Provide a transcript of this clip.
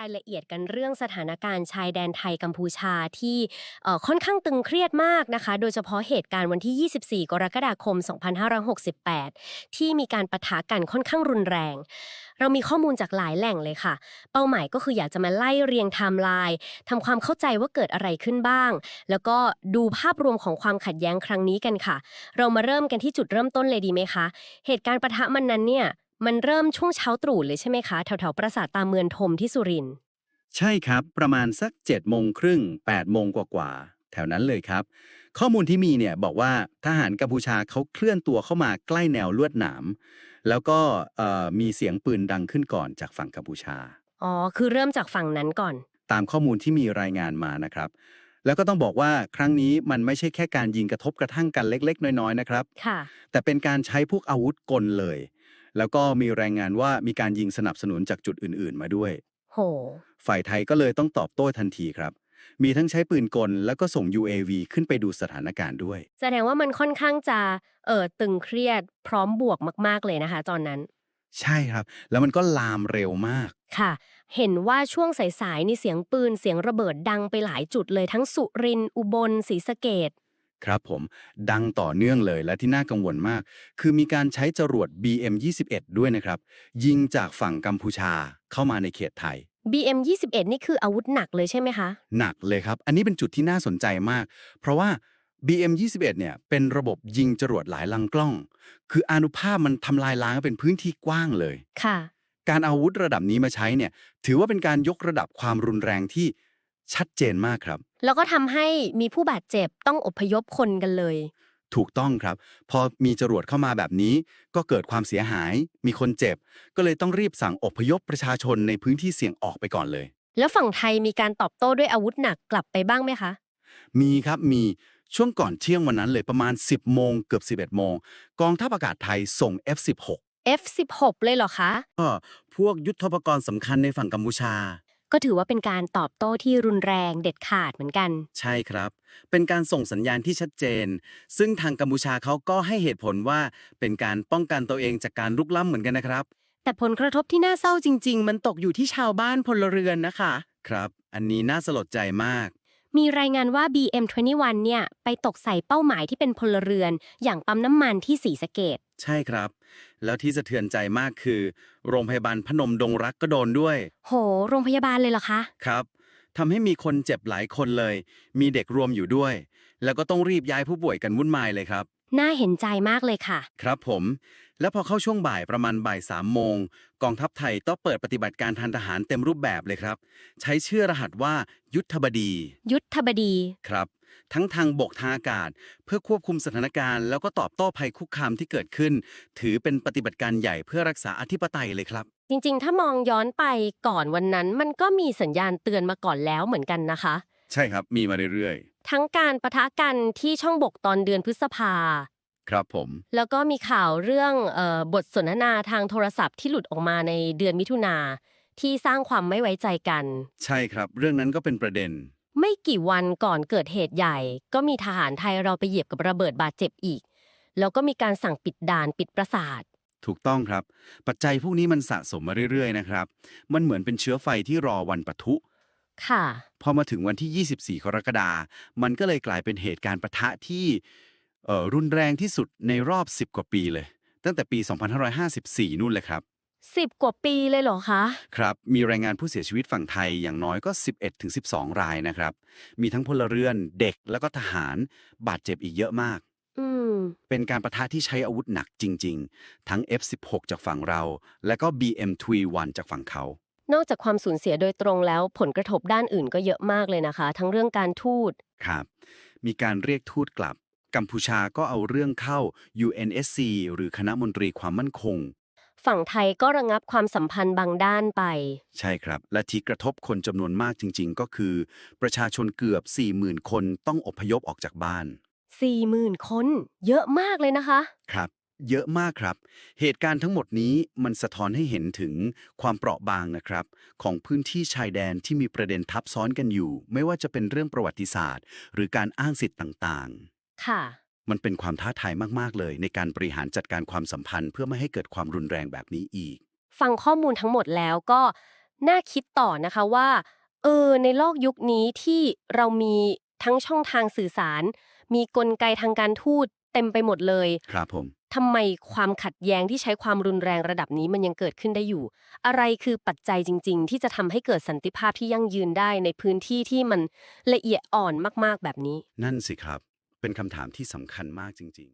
รายละเอียดกันเรื่องสถานการณ์ชายแดนไทยกัมพูชาที่ค่อนข้างตึงเครียดมากนะคะ โดยเฉพาะเหตุการณ์วันที่ 24 กรกฎาคม 2568 ที่มีการปะทะกันค่อนข้างรุนแรง เรามีข้อมูลจากหลายแหล่งเลยค่ะ เป้าหมายก็คืออยากจะมาไล่เรียงไทม์ไลน์ทำความเข้าใจว่าเกิดอะไรขึ้นบ้าง แล้วก็ดูภาพรวมของความขัดแย้งครั้งนี้กันค่ะ เรามาเริ่มกันที่จุดเริ่มต้นเลยดีไหมคะ เหตุการณ์ปะทะมันนั้นเนี่ย มันเริ่มช่วงเช้าตรู่เลยใช่ไหมคะแถวๆปราสาทตาเมือนทมที่สุรินทร์ใช่ครับประมาณสัก7จ็ดโมงครึ่ง8ปดโมงกว่าๆแถวนั้นเลยครับ ข้อมูลที่มีเนี่ยบอกว่าทหารกัมพูชาเขาเคลื่อนตัวเข้ามาใกล้แนวลวดหนาม แล้วก็เอ่อมีเสียงปืนดังขึ้นก่อนจากฝั่งกัมพูชา อ๋อคือเริ่มจากฝั่งนั้นก่อน ตามข้อมูลที่มีรายงานมานะครับ แล้วก็ต้องบอกว่าครั้งนี้มันไม่ใช่แค่การยิงกระทบกระทั่งกันเล็ก ๆ น้อยๆนะครับ ค่ะ แต่เป็นการใช้พวกอาวุธกลเลย แล้วก็มีรายงานว่ามีการยิงสนับสนุนจากจุดอื่นๆ มาด้วย โห ฝ่ายไทยก็เลยต้องตอบโต้ทันทีครับ มีทั้งใช้ปืนกลแล้วก็ส่ง UAV ขึ้นไปดูสถานการณ์ด้วย แสดงว่ามันค่อนข้างจะเออตึงเครียดพร้อมบวกมาก ๆเลยนะคะ ตอนนั้น ใช่ครับ แล้วมันก็ลามเร็วมาก ค่ะ เห็นว่าช่วงสายๆนี่เสียงปืนเสียงระเบิดดังไปหลายจุดเลยทั้งสุรินทร์อุบลศรีสะเกด ครับผม ดังต่อเนื่องเลยและที่น่ากังวลมาก คือมีการใช้จรวด BM21 ด้วยนะครับ ยิงจากฝั่งกัมพูชาเข้ามาในเขตไทย BM 21 นี่คืออาวุธหนักเลยใช่ไหมคะ หนักเลยครับ อันนี้เป็นจุดที่น่าสนใจมาก เพราะว่า BM21 เนี่ยเป็นระบบยิงจรวดหลายลังกล้อง คืออานุภาพมันทำลายล้างเป็นพื้นที่กว้างเลย ค่ะ การเอาอาวุธระดับนี้มาใช้เนี่ย ถือว่าเป็นการยกระดับความรุนแรงที่ ชัดเจนมากครับ แล้วก็ทำให้มีผู้บาดเจ็บต้องอพยพคนกันเลย ถูกต้องครับ พอมีจรวดเข้ามาแบบนี้ ก็เกิดความเสียหาย มีคนเจ็บ ก็เลยต้องรีบสั่งอพยพประชาชนในพื้นที่เสี่ยงออกไปก่อนเลย แล้วฝั่งไทยมีการตอบโต้ด้วยอาวุธหนักกลับไปบ้างไหมคะ มีครับมีช่วงก่อนเที่ยงวันนั้นเลยประมาณ 10 โมงเกือบ 11 โมง กองทัพอากาศไทยส่ง F16 F16 เลยเหรอคะ ก็พวกยุทโธปกรณ์สำคัญในฝั่งกัมพูชา ก็ถือว่าเป็นการตอบโต้ที่รุนแรงเด็ดขาดเหมือนกัน ใช่ครับ เป็นการส่งสัญญาณที่ชัดเจน ซึ่งทางกัมพูชาเขาก็ให้เหตุผลว่าเป็นการป้องกันตัวเองจากการลุกล้ำเหมือนกันนะครับ แต่ผลกระทบที่น่าเศร้าจริง ๆ มันตกอยู่ที่ชาวบ้านพลเรือนนะคะ ครับ อันนี้น่าสลดใจมาก มีรายงานว่า BM21 เนี่ยไปตกใส่เป้าหมายที่เป็นพลเรือน อย่างปั๊มน้ำมันที่สีสะเกดใช่ครับ แล้วที่สะเทือนใจมากคือ โรงพยาบาลพนมดงรักก็โดนด้วย โห โรงพยาบาลเลยเหรอคะ ครับทำให้มีคนเจ็บหลายคนเลย มีเด็กรวมอยู่ด้วย แล้วก็ต้องรีบย้ายผู้ป่วยกันวุ่นวายเลยครับ น่าเห็นใจมากเลยค่ะ ครับผม แล้วพอเข้าช่วงบ่ายประมาณบ่ายสามโมง กองทัพไทยต้องเปิดปฏิบัติการทางทหารเต็มรูปแบบเลยครับ ใช้ชื่อรหัสว่า ยุทธบดี ยุทธบดี ครับ ทั้งทางบกทางอากาศ เพื่อควบคุมสถานการณ์ แล้วก็ตอบโต้ภัยคุกคามที่เกิดขึ้น ถือเป็นปฏิบัติการใหญ่เพื่อรักษาอธิปไตยเลยครับ จริงๆ ถ้ามองย้อนไปก่อนวันนั้น มันก็มีสัญญาณเตือนมาก่อนแล้วเหมือนกันนะคะ ใช่ครับ มีมาเรื่อยทั้งการประทะกันที่ช่องบกตอนเดือนพฤษภา ๆ ครับผม แล้วก็มีข่าวเรื่องเออบทสนทนาทางโทรศัพท์ที่หลุดออกมาในเดือนมิถุนาที่สร้างความไม่ไว้ใจกัน ใช่ครับ เรื่องนั้นก็เป็นประเด็น ไม่กี่วันก่อนเกิดเหตุใหญ่ ก็มีทหารไทยเราไปเหยียบกับระเบิดบาดเจ็บอีก แล้วก็มีการสั่งปิดด่านปิดปราสาท ถูกต้องครับ ปัจจัยพวกนี้มันสะสมมาเรื่อยๆนะครับ มันเหมือนเป็นเชื้อไฟที่รอวันปะทุ ค่ะ พอมาถึงวันที่ 24 กรกฎาคมมันก็เลยกลายเป็นเหตุการณ์ปะทะที่เอ่อรุนแรงที่สุดในรอบ 10 กว่าปีเลย ตั้งแต่ปี 2554 นู่นเลยครับสิบกว่าปีเลยเหรอคะ ครับ มีรายงานผู้เสียชีวิตฝั่งไทยอย่างน้อยก็ 11-12 รายนะครับ มีทั้งพลเรือนเด็กแล้วก็ทหารบาดเจ็บอีกเยอะมากอืมเป็นการประทะที่ใช้อาวุธหนักจริง ๆ ทั้ง F16 จากฝั่งเรา และก็ BM21 จากฝั่งเขา นอกจากความสูญเสียโดยตรงแล้ว ผลกระทบด้านอื่นก็เยอะมากเลยนะคะ ทั้งเรื่องการทูตครับ มีการเรียกทูตกลับ กัมพูชาก็เอาเรื่องเข้า UNSC หรือคณะมนตรีความมั่นคง ฝั่งไทยก็ระงับความสัมพันธ์บางด้านไป ใช่ครับ และที่กระทบคนจำนวนมากจริง ๆ ก็คือ ประชาชนเกือบ 40,000 คนต้องอพยพออกจากบ้าน 4 0,000 คน เยอะมากเลยนะคะ ครับ เยอะมากครับ เหตุการณ์ทั้งหมดนี้มันสะท้อนให้เห็นถึงความเปราะบางนะครับ ของพื้นที่ชายแดนที่มีประเด็นทับซ้อนกันอยู่ ไม่ว่าจะเป็นเรื่องประวัติศาสตร์ หรือการอ้างสิทธิ์ต่างค่ะ ๆ มันเป็นความท้าทายมากๆเลย ในการบริหารจัดการความสัมพันธ์ เพื่อไม่ให้เกิดความรุนแรงแบบนี้อีก ฟังข้อมูลทั้งหมดแล้วก็น่าคิดต่อนะคะว่า เออ ในโลกยุคนี้ที่เรามีทั้งช่องทางสื่อสาร มีกลไกทางการทูตเต็มไปหมดเลย ครับผม ทำไมความขัดแย้งที่ใช้ความรุนแรงระดับนี้มันยังเกิดขึ้นได้อยู่ อะไรคือปัจจัยจริง ๆ ที่จะทำให้เกิดสันติภาพที่ยั่งยืนได้ในพื้นที่ที่มันละเอียดอ่อนมากๆแบบนี้ นั่นสิครับ เป็นคำถามที่สำคัญมากจริงๆ